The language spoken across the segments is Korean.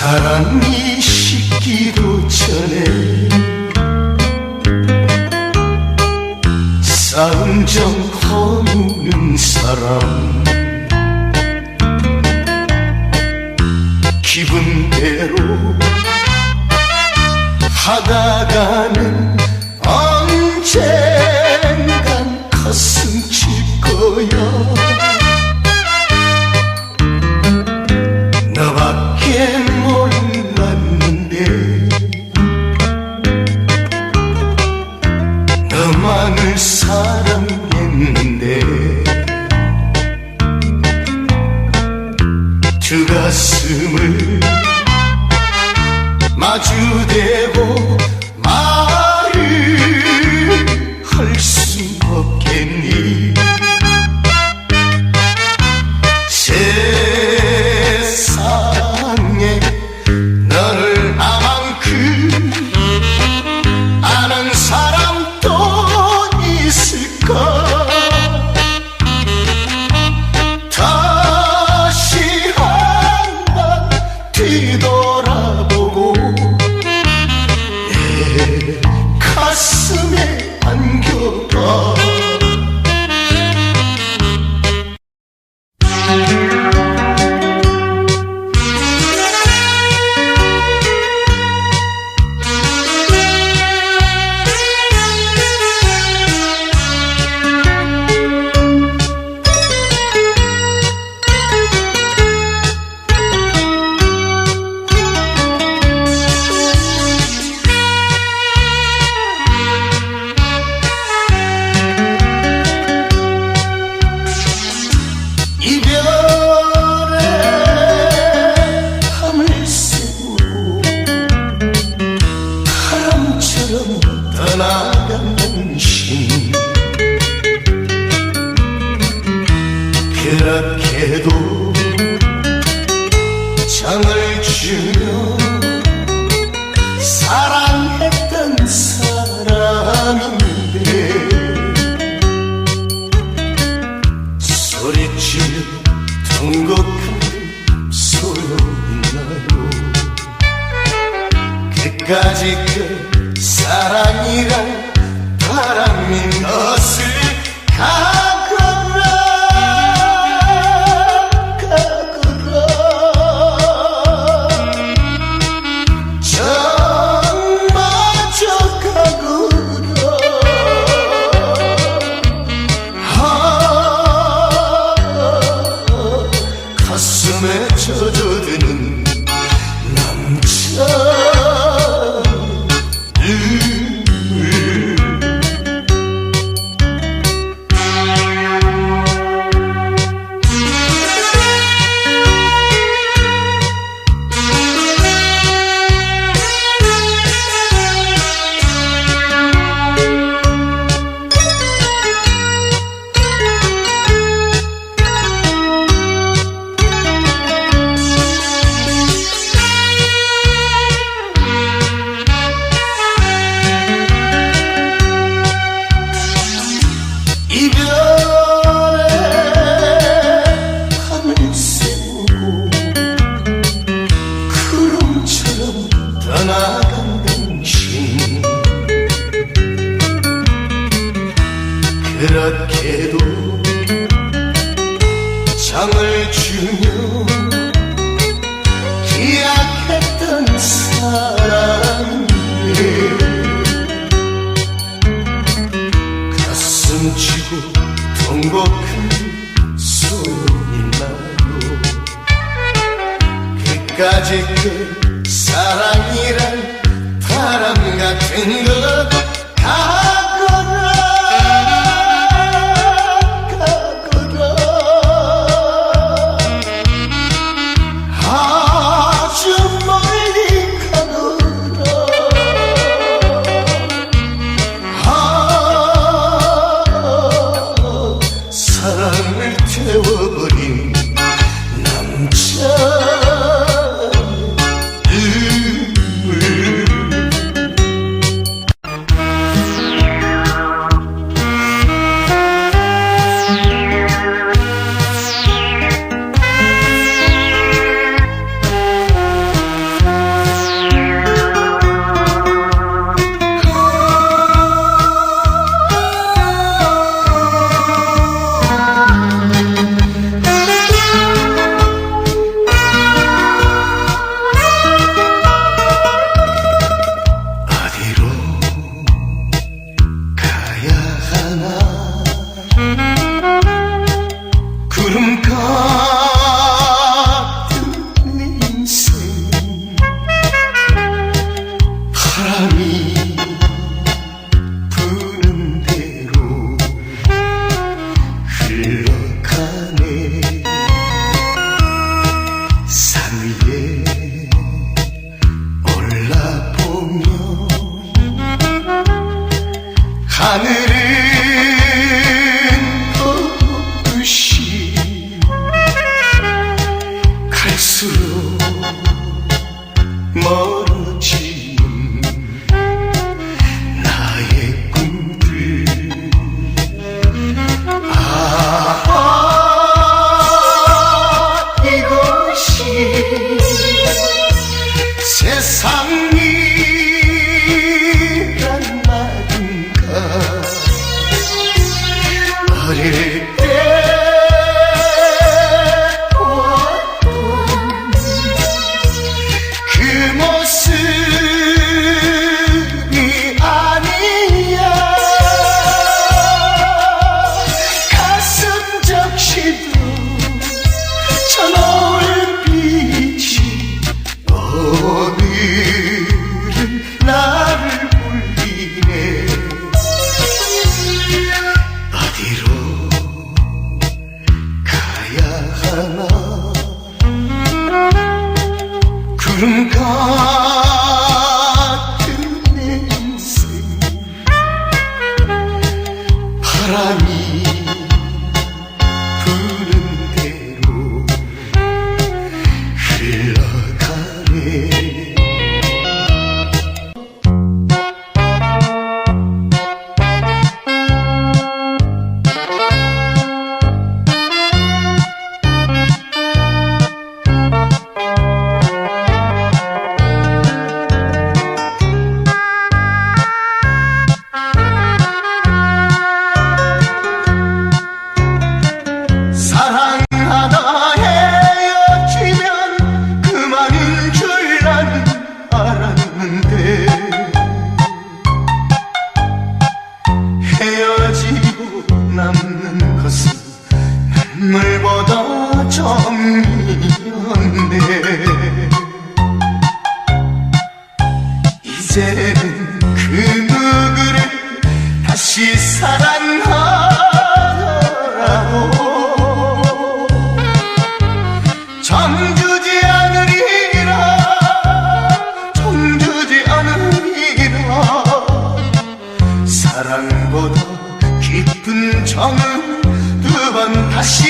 사랑이 식기도 전에 싸움 좀 허무는 사람. 가지 그 사랑이란 바람이 것을 가거라. 가거라. 정말 저 가거라 아, 아, 아, 가슴에 젖어 그렇게도 장을 주며 기약했던 사랑 가슴 치고 통곡한 손이나로 끝까지 그 사랑이란 바람 같은 것 Sen ye Para mim. 이제는 그 누구를 다시 사랑하라고. 정주지 않으리라 정주지 않으리라 사랑보다 깊은 정은 두 번 다시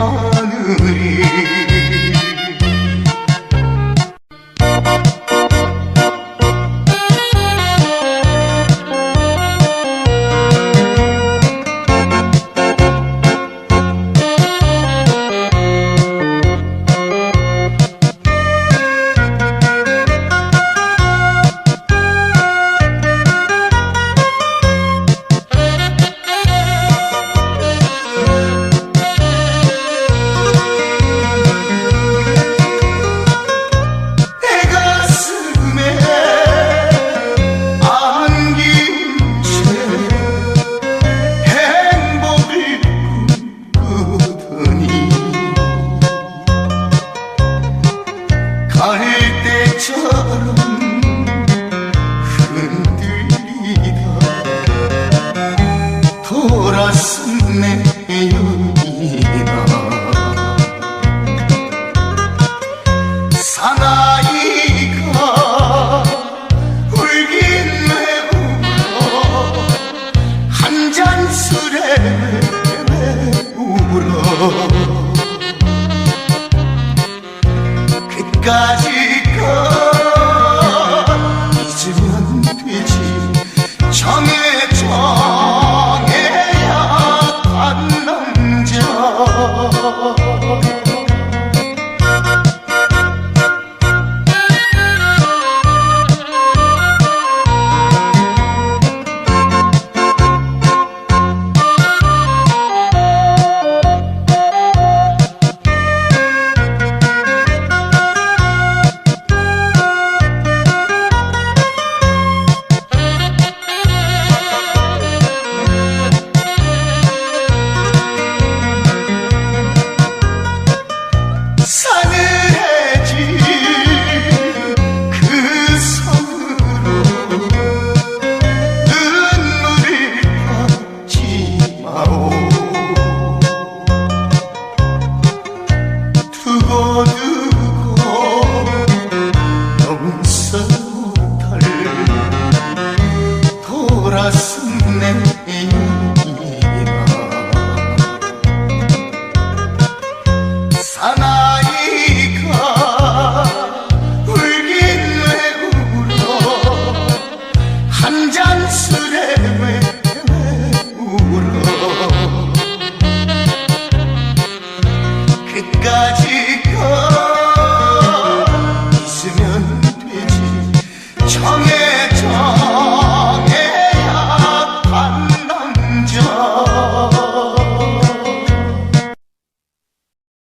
주